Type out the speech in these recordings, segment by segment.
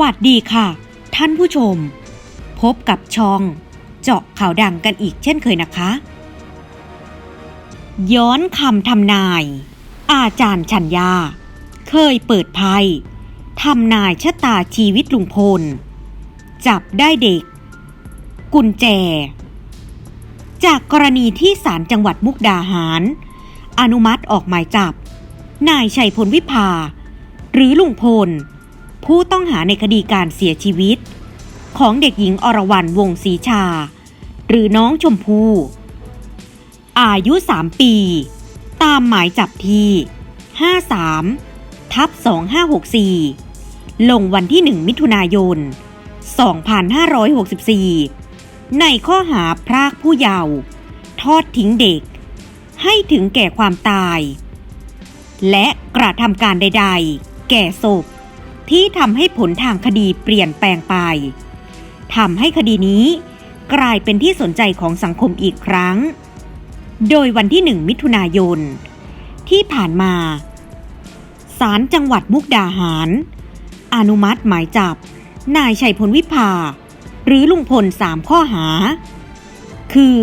วัสดีค่ะ ท่านผู้ชม พบกับช่อง เจาะข่าวดังกันอีกเช่นเคยนะคะ ย้อนคำทำนาย อาจารย์ชัญญา เคยเปิดภัยทำนายชะตาชีวิตลุงพล จับได้เด็ก กุญแจ จากกรณีที่ศาลจังหวัดมุกดาหาร อนุมัติออกหมายจับ นายชัยพลวิภา หรือลุงพล ผู้ต้องหาในคดีการเสียชีวิต ของเด็กหญิงอรวรรณวงศรีชา หรือน้องชมพู่อายุ 3 ปี ตามหมายจับที่ 53 ทับ 2564 ลงวันที่ 1 มิถุนายน 2564 ในข้อหาพรากผู้เยาว์ทอดทิ้งเด็ก ให้ถึงแก่ความตาย และกระทำการใด ๆ แก่ศพ ที่ทำให้ผลทางคดีเปลี่ยนแปลงไปทำให้คดีนี้กลายเป็นที่สนใจของสังคมอีกครั้ง โดยวันที่หนึ่งมิถุนายน ที่ผ่านมาศาลจังหวัดมุกดาหาร อนุมัติหมายจับ นายชัยพลวิภา หรือลุงพลสามข้อหา คือ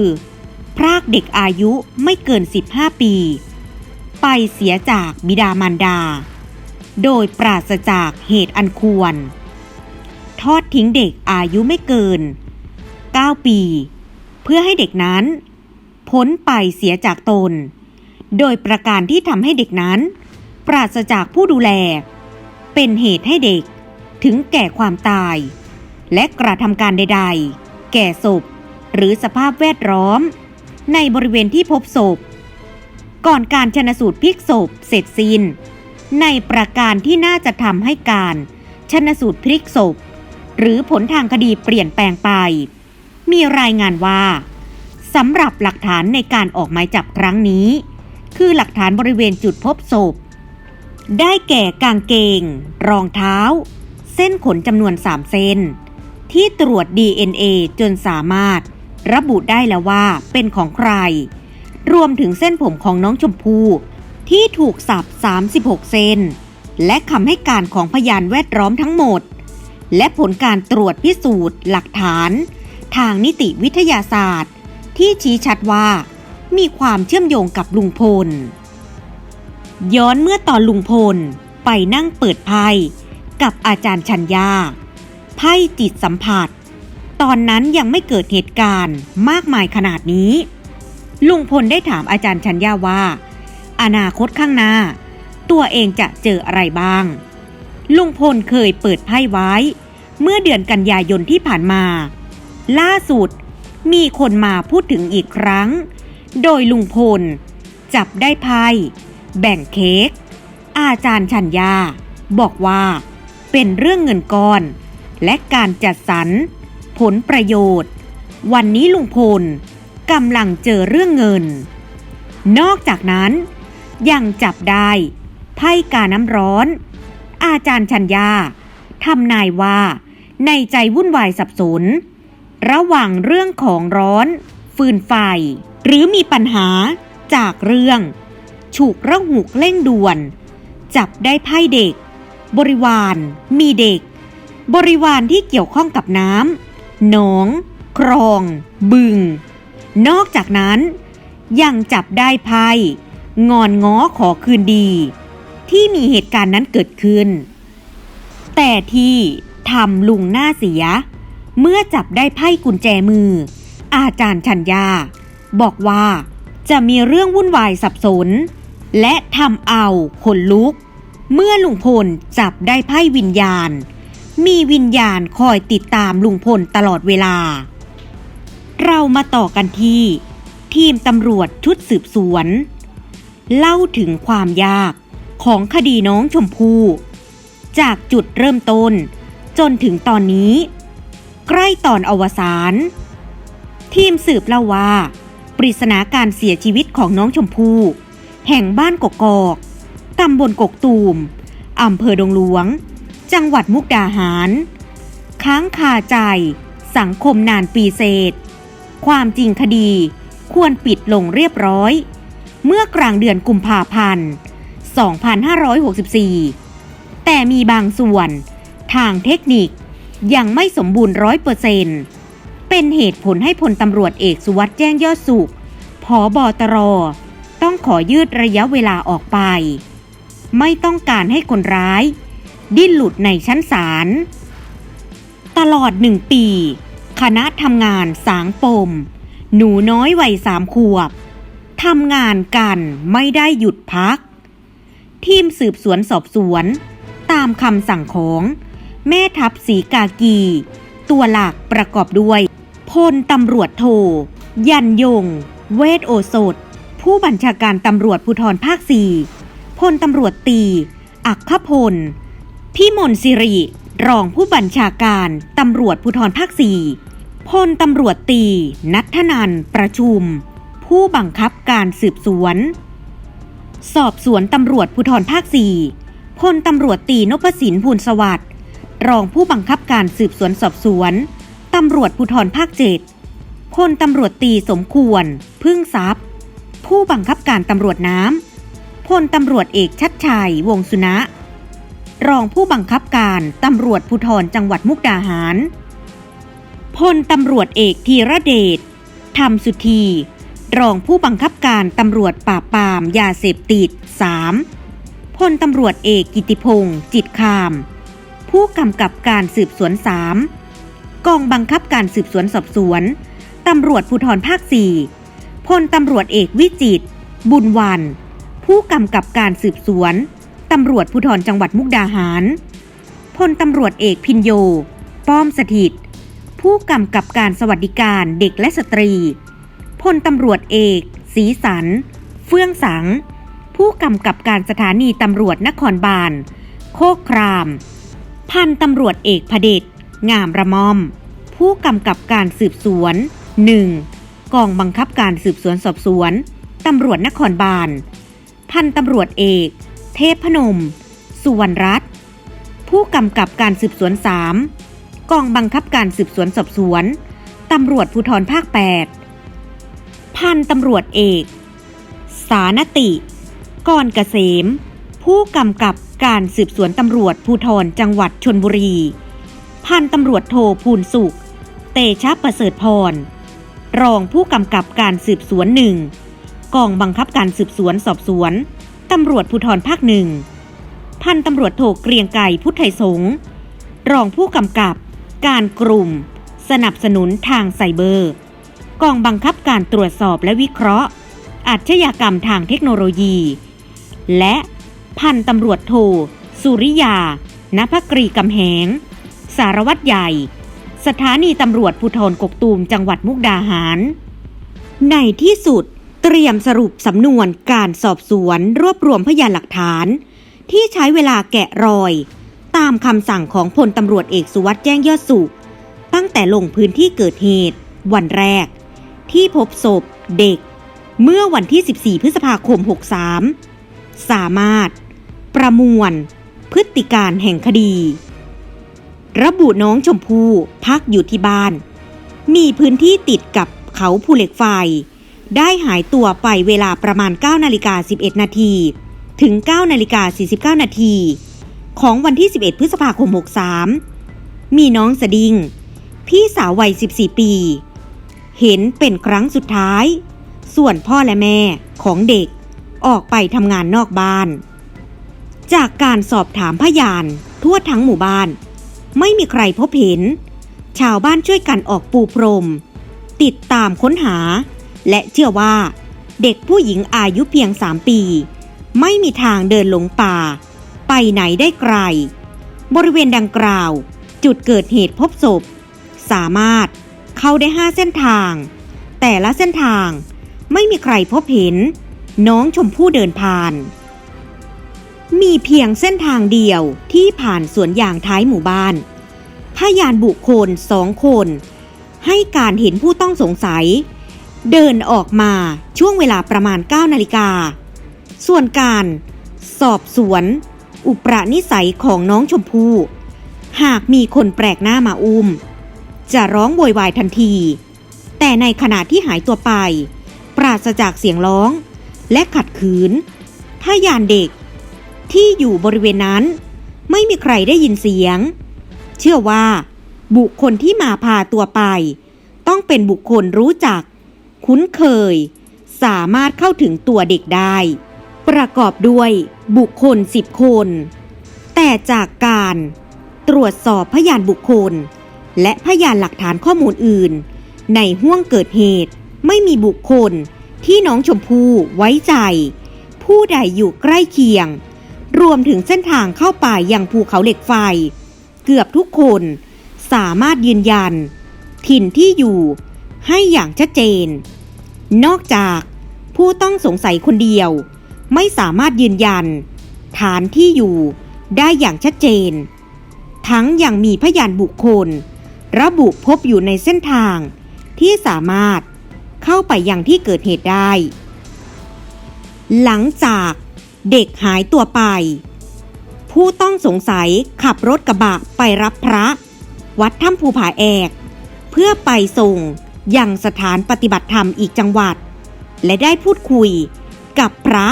พรากเด็กอายุไม่เกิน 15 ปี ไปเสียจากบิดามารดา โดยปราศจากเหตุอันควร ทอดทิ้งเด็กอายุไม่เกิน 9 ปี เพื่อให้เด็กนั้น พ้นไปเสียจากตน โดยประการที่ทำให้เด็กนั้น ปราศจากผู้ดูแล เป็นเหตุให้เด็กถึงแก่ความตาย และกระทำการใด ๆ แก่ศพ หรือสภาพแวดล้อม ในบริเวณที่พบศพ ก่อนการชนสูตรพลิกศพเสร็จสิ้น ในประการที่น่าจะทำให้การชนสูตรพลิกศพ หรือผลทางคดีเปลี่ยนแปลงไป มีรายงานว่าสำหรับหลักฐานในการออกหมายจับครั้งนี้ คือหลักฐานบริเวณจุดพบศพ ได้แก่กางเกง รองเท้า เส้นขนจำนวน3เส้น ที่ตรวจ DNA จนสามารถระบุได้แล้วว่าเป็นของใคร รวมถึงเส้นผมของน้องชมพู่ ที่ถูกสับ 36เส้นและคำให้การของพยานแวดล้อมทั้งหมด และผลการตรวจพิสูจน์หลักฐาน ทางนิติวิทยาศาสตร์ ที่ชี้ชัดว่า มีความเชื่อมโยงกับลุงพล ย้อนเมื่อตอนลุงพลไปนั่งเปิดไพ่กับอาจารย์ชัญญาไพ่จิตสัมผัส ตอนนั้นยังไม่เกิดเหตุการณ์มากมายขนาดนี้ ลุงพลได้ถามอาจารย์ชัญญาว่า อนาคตข้างหน้า ตัวเองจะเจออะไรบ้าง ลุงพลเคยเปิดไพ่ไว้ เมื่อเดือนกันยายนที่ผ่านมา ล่าสุดมีคนมาพูดถึงอีกครั้ง โดยลุงพล จับได้ไพ่แบ่งเค้กอาจารย์ชัญญา บอกว่า เป็นเรื่องเงินก้อน และการจัดสรรผลประโยชน์ วันนี้ลุงพลกำลังเจอเรื่องเงิน นอกจากนั้น ยังจับได้ ไพ่กาน้ำร้อน อาจารย์ชัญญาทำนายว่า ในใจวุ่นวายสับสน ระหว่างเรื่องของร้อน ฟืนไฟ หรือมีปัญหาจากเรื่อง ฉุกระหุกเร่งด่วน จับได้ไพ่เด็ก บริวารมีเด็ก บริวารที่เกี่ยวข้องกับน้ำหนองคลอง บึง นอกจากนั้นยังจับได้ไพ่ งอนง้อขอคืนดี ที่มีเหตุการณ์นั้นเกิดขึ้น แต่ที่ทำลุงหน้าเสีย เมื่อจับได้ไพ่กุญแจมือ อาจารย์ชัญญา บอกว่าจะมีเรื่องวุ่นวายสับสน และทำเอาขนลุก เมื่อลุงพลจับได้ไพ่วิญญาณ มีวิญญาณคอยติดตามลุงพลตลอดเวลา เรามาต่อกันที่ ทีมตำรวจชุดสืบสวน เล่าถึงความยากของคดีน้องชมพู่จากจุดเริ่มต้น จนถึงตอนนี้ ใกล้ตอนอวสานทีมสืบเล่าว่า ปริศนาการเสียชีวิตของน้องชมพู่แห่งบ้านกกอกตำบลกกตูมอำเภอดงหลวง จังหวัดมุกดาหาร ค้างคาใจ สังคมนานปีเศษ ความจริงคดีควรปิดลงเรียบร้อย เมื่อกลางเดือนกุมภาพันธ์ 2564 แต่มีบางส่วนทางเทคนิคยังไม่สมบูรณ์ร้อยเปอร์เซ็นเป็นเหตุผลให้พลตำรวจเอกสุวัสด์แจ้งยอดสุขผอบอตร ต้องขอยืดระยะเวลาออกไป ไม่ต้องการให้คนร้าย ดิ้นหลุดในชั้นศาล ตลอดหนึ่งปี คณะทำงานสางปม หนูน้อยวัยสามขวบ ทำงานกันไม่ได้หยุดพัก ทีมสืบสวนสอบสวน ตามคำสั่งของ แม่ทัพสีกากี ตัวหลักประกอบด้วยพลตำรวจโท ยันยง เวทโอสถ ผู้บัญชาการตำรวจภูธรภาคสี่พลตำรวจตี อักขพล พี่มนต์สิริ รองผู้บัญชาการตำรวจภูธรภาคสี่พลตำรวจตี นัทนันประชุม ผู้บังคับการสืบสวน สอบสวนตำรวจภูธรภาคสี่พลตำรวจตีนพสินพูนสวัสดิ์รองผู้บังคับการสืบสวนสอบสวนตำรวจภูธรภาคเจ็ดพลตำรวจตีสมควร พึ่งทรัพย์ ผู้บังคับการตำรวจน้ำพลตำรวจเอกชัดชัย วงสุนะ รองผู้บังคับการตำรวจภูธรจังหวัดมุกดาหารพลตำรวจเอกธีระเดชธรรมสุธี รองผู้บังคับการตำรวจปราบปรามยาเสพติด 3. พลตำรวจเอกกิติพงศ์จิตคาม ผู้กำกับการสืบสวน 3. กองบังคับการสืบสวนสอบสวนตำรวจภูธรภาค 4 พลตำรวจเอกวิจิต บุญวัน ผู้กำกับการสืบสวนตำรวจภูธรจังหวัดมุกดาหาร พลตำรวจเอกพินโย ป้อมสถิต ผู้กำกับการสวัสดิการเด็กและสตรี ลตำรวจเอกศรีสัน เฟื่องสัง ผู้กำกับการสถานีตำรวจนครบาล โคกคราม พันตำรวจเอกพเดชงามระมอม ผู้กำกับการสืบสวน 1. กองบังคับการสืบสวนสอบสวน ตำรวจนครบาล พันตำรวจเอก เทพพนม สุวรรณรัตน์ผู้กำกับการสืบสวน 3 กองบังคับการสืบสวนสอบสวน ตำรวจภูธรภาค 8 พันตำรวจเอก สานติกรเกษม ผู้กำกับการสืบสวนตำรวจภูธรจังหวัดชนบุรี พันตำรวจโทภูลสุข เตชะประเสริฐพร รองผู้กำกับการสืบสวนหนึ่งกองบังคับการสืบสวนสอบสวนตำรวจภูธรภาคหนึ่งพันตำรวจโทเกรียงไก่พุทธไทยสงรองผู้กำกับ การกลุ่ม สนับสนุนทางไซเบอร์ กองบังคับ การตรวจสอบและวิเคราะห์ อาชญากรรมทางเทคโนโลยี และพันตำรวจโท สุริยาณพกรีกำแหง สารวัตรใหญ่ สถานีตำรวจภูธรกกตูมจังหวัดมุกดาหาร ในที่สุดเตรียมสรุปสำนวนการสอบสวนรวบรวมพยานหลักฐาน ที่ใช้เวลาแกะรอย ตามคำสั่งของพลตำรวจเอกสุวัสด์แจ้งยอดสุข ตั้งแต่ลงพื้นที่เกิดเหตุ วันแรก ที่พบศพเด็ก เมื่อวันที่ 14 พฤษภาคม 63 สามารถประมวลพฤติการแห่งคดี ระบุน้องชมพู่พักอยู่ที่บ้าน มีพื้นที่ติดกับเขาภูเหล็กไฟ ได้หายตัวไปเวลาประมาณ 9 นาฬิกา 11 นาที ถึง 9 นาฬิกา 49 นาที ของวันที่ 11 พฤษภาคม 63 มีน้องสดิง พี่สาววัย 14 ปี เห็นเป็นครั้งสุดท้าย ส่วนพ่อและแม่ของเด็กออกไปทำงานนอกบ้าน จากการสอบถามพยานทั่วทั้งหมู่บ้าน ไม่มีใครพบเห็น ชาวบ้านช่วยกันออกปูพรม ติดตามค้นหา และเชื่อว่า เด็กผู้หญิงอายุเพียงสามปี ไม่มีทางเดินหลงป่า ไปไหนได้ไกล บริเวณดังกล่าว จุดเกิดเหตุพบศพ สามารถ เข้าได้ห้าเส้นทาง แต่ละเส้นทางไม่มีใครพบเห็น น้องชมพู่เดินผ่าน มีเพียงเส้นทางเดียวที่ผ่านสวนยางท้ายหมู่บ้าน พยานบุคคลสองคน ให้การเห็นผู้ต้องสงสัย เดินออกมาช่วงเวลาประมาณ 9 นาฬิกา ส่วนการสอบสวน อุปนิสัยของน้องชมพู่หากมีคนแปลกหน้ามาอุ้ม จะร้องโวยวายทันที แต่ในขณะที่หายตัวไป ปราศจากเสียงร้อง และขัดขืนพยานเด็กที่อยู่บริเวณนั้น ไม่มีใครได้ยินเสียง เชื่อว่า บุคคลที่มาพาตัวไป ต้องเป็นบุคคลรู้จัก คุ้นเคย สามารถเข้าถึงตัวเด็กได้ ประกอบด้วยบุคคลสิบคน แต่จากการตรวจสอบพยานบุคคล และพยานหลักฐานข้อมูลอื่น ในห้วงเกิดเหตุไม่มีบุคคลที่น้องชมพู่ไว้ใจ ผู้ใดอยู่ใกล้เคียง รวมถึงเส้นทางเข้าป่ายังภูเขาเหล็กไฟ เกือบทุกคนสามารถยืนยัน ถิ่นที่อยู่ให้อย่างชัดเจน นอกจากผู้ต้องสงสัยคนเดียว ไม่สามารถยืนยัน ฐานที่อยู่ได้อย่างชัดเจน ทั้งยังมีพยานบุคคล ระบุพบอยู่ในเส้นทางที่สามารถเข้าไปยังที่เกิดเหตุได้ หลังจากเด็กหายตัวไป ผู้ต้องสงสัยขับรถกระบะไปรับพระ วัดถ้ำภูผาแอก เพื่อไปส่งยังสถานปฏิบัติธรรมอีกจังหวัด และได้พูดคุยกับพระ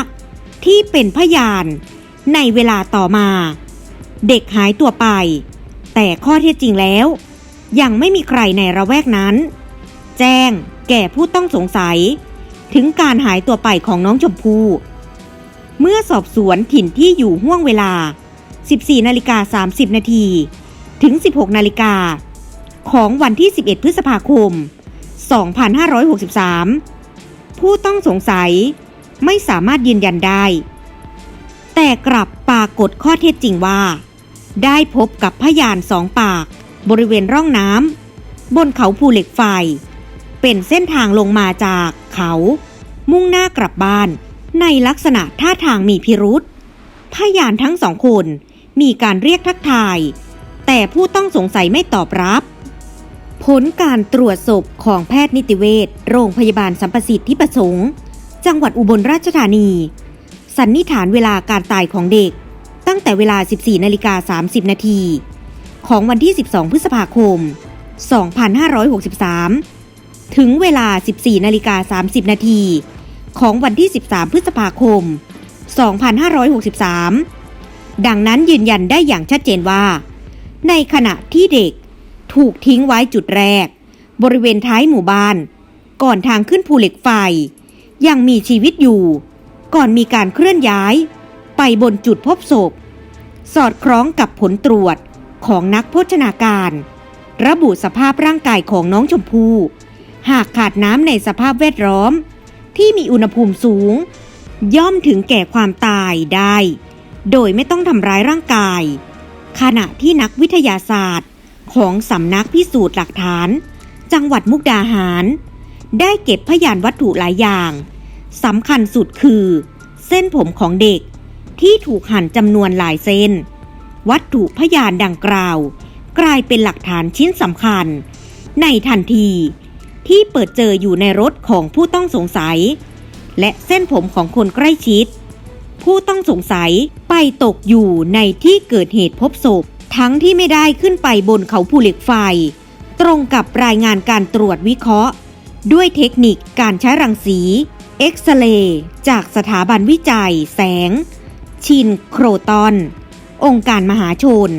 ที่เป็นพยานในเวลาต่อมา เด็กหายตัวไป แต่ข้อเท็จจริงแล้ว ยังไม่มีใครในระแวกนั้น แจ้งแก่ผู้ต้องสงสัย ถึงการหายตัวไปของน้องชมพู่เมื่อสอบสวนถิ่นที่อยู่ห่วงเวลา 14นาฬิกา30นาทีถึง 16นาฬิกาของวันที่ 11 พฤษภาคม 2563 ผู้ต้องสงสัยไม่สามารถยืนยันได้ แต่กลับปรากฏข้อเท็จจริงว่า ได้พบกับพยานสองปาก บริเวณร่องน้ำบนเขาภูเหล็กไฟ เป็นเส้นทางลงมาจากเขา มุ่งหน้ากลับบ้าน ในลักษณะท่าทางมีพิรุษพยานทั้งสองคนมีการเรียกทักทาย แต่ผู้ต้องสงสัยไม่ตอบรับ ผลการตรวจศพของแพทย์นิติเวชโรงพยาบาลสัมประสิทธิประสงค์ จังหวัดอุบลราชธานี สันนิษฐานเวลาการตายของเด็ก ตั้งแต่เวลา 14นาฬิกา30นาที ของวันที่ 12 พฤษภาคม 2563 ถึงเวลา 14 นาฬิกา 30 นาทีของวันที่ 13 พฤษภาคม 2563 ดังนั้นยืนยันได้อย่างชัดเจนว่า ในขณะที่เด็กถูกทิ้งไว้จุดแรก บริเวณท้ายหมู่บ้าน ก่อนทางขึ้นภูเหล็กไฟ ยังมีชีวิตอยู่ ก่อนมีการเคลื่อนย้าย ไปบนจุดพบศพ สอดคล้องกับผลตรวจ ของนักโภชนาการ ระบุสภาพร่างกายของน้องชมพู่ หากขาดน้ำในสภาพแวดล้อม ที่มีอุณหภูมิสูง ย่อมถึงแก่ความตายได้ โดยไม่ต้องทำร้ายร่างกาย ขณะที่นักวิทยาศาสตร์ของสำนักพิสูจน์หลักฐาน จังหวัดมุกดาหาร ได้เก็บพยานวัตถุหลายอย่างสำคัญสุดคือ เส้นผมของเด็กที่ถูกหั่นจำนวนหลายเส้น วัตถุพยานดังกล่าว กลายเป็นหลักฐานชิ้นสำคัญ ในทันที ที่เปิดเจออยู่ในรถของผู้ต้องสงสัย และเส้นผมของคนใกล้ชิด ผู้ต้องสงสัยไปตกอยู่ในที่เกิดเหตุพบศพ ทั้งที่ไม่ได้ขึ้นไปบนเขาภูเหล็กไฟ ตรงกับรายงานการตรวจวิเคราะห์ ด้วยเทคนิคการใช้รังสีเอ็กซเรย์จากสถาบันวิจัยแสง ชินโครตอน องค์การมหาชน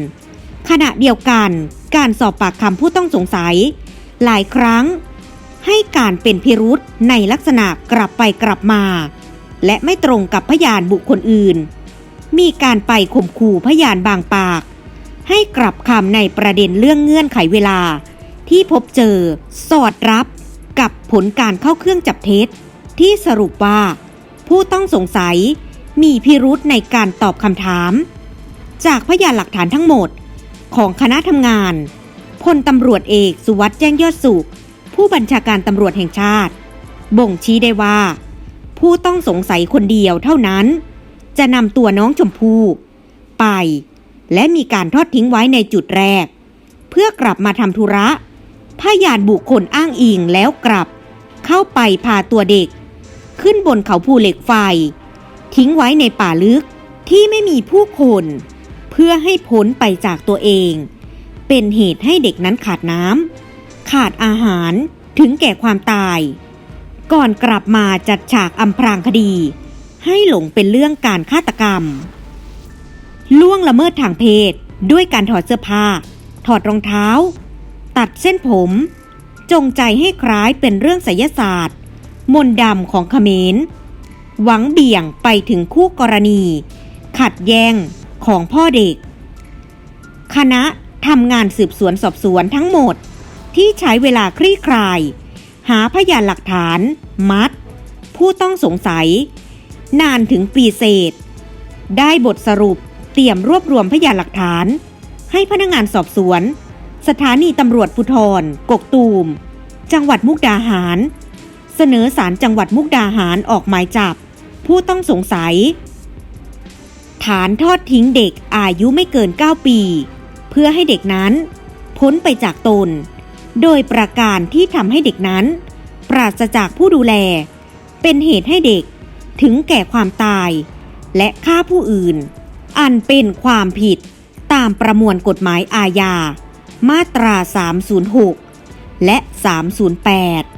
ขณะเดียวกันการสอบปากคำผู้ต้องสงสัย หลายครั้ง ให้การเป็นพิรุษในลักษณะกลับไปกลับมา และไม่ตรงกับพยานบุคคลอื่น มีการไปข่มขู่พยานบางปาก ให้กลับคำในประเด็นเรื่องเงื่อนไขเวลา ที่พบเจอสอดรับกับผลการเข้าเครื่องจับเท็จ ที่สรุปว่า ผู้ต้องสงสัยมีพิรุษในการตอบคำถาม จากพยานหลักฐานทั้งหมด ของคณะทำงานพลตำรวจเอกสุวัสด์แจ้งยอดสุข ผู้บัญชาการตำรวจแห่งชาติ บ่งชี้ได้ว่า ผู้ต้องสงสัยคนเดียวเท่านั้น จะนำตัวน้องชมพู่ไป และมีการทอดทิ้งไว้ในจุดแรก เพื่อกลับมาทำธุระพยานบุคคลอ้างอิงแล้วกลับ เข้าไปพาตัวเด็ก ขึ้นบนเขาภูเหล็กไฟ ทิ้งไว้ในป่าลึกที่ไม่มีผู้คน พื่อให้พ้นไปจากตัวเอง เป็นเหตุให้เด็กนั้นขาดน้ำขาดอาหารถึงแก่ความตาย ก่อนกลับมาจัดฉากอำพรางคดี ให้หลงเป็นเรื่องการฆาตกรรม ล่วงละเมิดทางเพศด้วยการถอดเสื้อผ้า ถอดรองเท้า ตัดเส้นผม จงใจให้คล้ายเป็นเรื่องไสยศาสตร์ มนดำของเขมร หวังเบี่ยงไปถึงคู่กรณี ขัดแย้ง ของพ่อเด็ก คณะทำงานสืบสวนสอบสวนทั้งหมด ที่ใช้เวลาคลี่คลาย หาพยานหลักฐาน มัด ผู้ต้องสงสัย นานถึงปีเศษ ได้บทสรุปเตรียมรวบรวมพยานหลักฐาน ให้พนักงานสอบสวน สถานีตำรวจภูธรกกตูม จังหวัดมุกดาหาร เสนอสารจังหวัดมุกดาหารออกหมายจับ ผู้ต้องสงสัย ฐานทอดทิ้งเด็กอายุไม่เกิน 9 ปี เพื่อให้เด็กนั้น พ้นไปจากตน โดยประการที่ทำให้เด็กนั้น ปราศจากผู้ดูแล เป็นเหตุให้เด็กถึงแก่ความตาย และฆ่าผู้อื่น อันเป็นความผิดตามประมวลกฎหมายอาญา มาตรา 306 และ 308